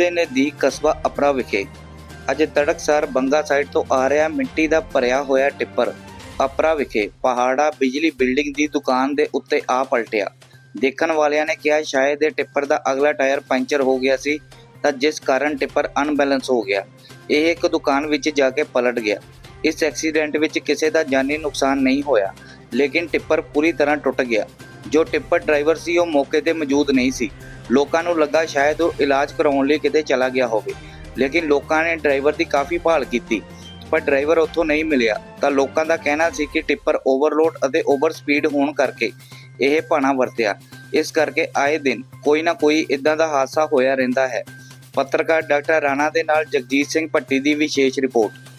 ਦੇ ਨਜ਼ਦੀਕ ਕਸਬਾ ਅਪਰਾ ਵਿਖੇ ਅੱਜ ਤੜਕਸਾਰ ਬੰਗਾ ਸਾਈਡ ਤੋਂ ਆ ਰਿਹਾ ਮਿੱਟੀ ਦਾ ਭਰਿਆ ਹੋਇਆ ਟਿੱਪਰ। ਅਪਰਾ ਵਿਖੇ ਪਹਾੜਾ, ਬਿਜਲੀ ਬਿਲਡਿੰਗ ਦੀ ਦੁਕਾਨ ਦੇ ਉੱਤੇ ਆ ਪਲਟਿਆ। ਦੇਖਣ ਵਾਲਿਆਂ ਨੇ ਕਿਹਾ, ਸ਼ਾਇਦ ਇਹ ਟਿੱਪਰ ਦਾ ਅਗਲਾ ਟਾਇਰ ਪੰਚਰ ਹੋ ਗਿਆ ਸੀ, ਤਾਂ ਜਿਸ ਕਾਰਨ ਟਿੱਪਰ ਅਨਬੈਲੈਂਸ ਹੋ ਗਿਆ। ਇਹ ਇੱਕ ਦੁਕਾਨ ਵਿੱਚ ਜਾ ਕੇ ਪਲਟ ਗਿਆ। ਇਸ ਐਕਸੀਡੈਂਟ ਵਿੱਚ ਕਿਸੇ ਦਾ ਜਾਨੀ ਨੁਕਸਾਨ ਨਹੀਂ ਹੋਇਆ, ਲੇਕਿਨ ਟਿੱਪਰ ਪੂਰੀ ਤਰ੍ਹਾਂ ਟੁੱਟ ਗਿਆ। ਜੋ ਟਿੱਪਰ ਡਰਾਈਵਰ ਸੀ, ਉਹ ਮੌਕੇ ਤੇ ਮੌਜੂਦ ਨਹੀਂ ਸੀ। ਲੋਕਾਂ ਨੂੰ ਲੱਗਾ ਸ਼ਾਇਦ ਉਹ ਇਲਾਜ ਕਰਾਉਣ ਲਈ ਕਿਤੇ ਚਲਾ ਗਿਆ ਹੋਵੇ। ਲੇਕਿਨ ਲੋਕਾਂ ਨੇ ਡਰਾਈਵਰ ਦੀ ਕਾਫੀ ਭਾਲ ਕੀਤੀ, ਪਰ ਡਰਾਈਵਰ ਉੱਥੋਂ ਨਹੀਂ ਮਿਲਿਆ। ਤਾਂ ਲੋਕਾਂ ਦਾ ਕਹਿਣਾ ਸੀ ਕਿ ਟਿੱਪਰ ਓਵਰਲੋਡ ਅਤੇ ਓਵਰ ਸਪੀਡ ਹੋਣ ਕਰਕੇ ਇਹ ਭਾਣਾ ਵਰਤਿਆ। ਇਸ ਕਰਕੇ ਆਏ ਦਿਨ ਕੋਈ ਨਾ ਕੋਈ ਇਦਾਂ ਦਾ ਹਾਦਸਾ ਹੋਇਆ ਰਹਿੰਦਾ ਹੈ। ਪੱਤਰਕਾਰ ਡਾਕਟਰ ਰਾਣਾ ਦੇ ਨਾਲ ਜਗਜੀਤ ਸਿੰਘ ਭੱਟੀ ਦੀ ਵਿਸ਼ੇਸ਼ ਰਿਪੋਰਟ।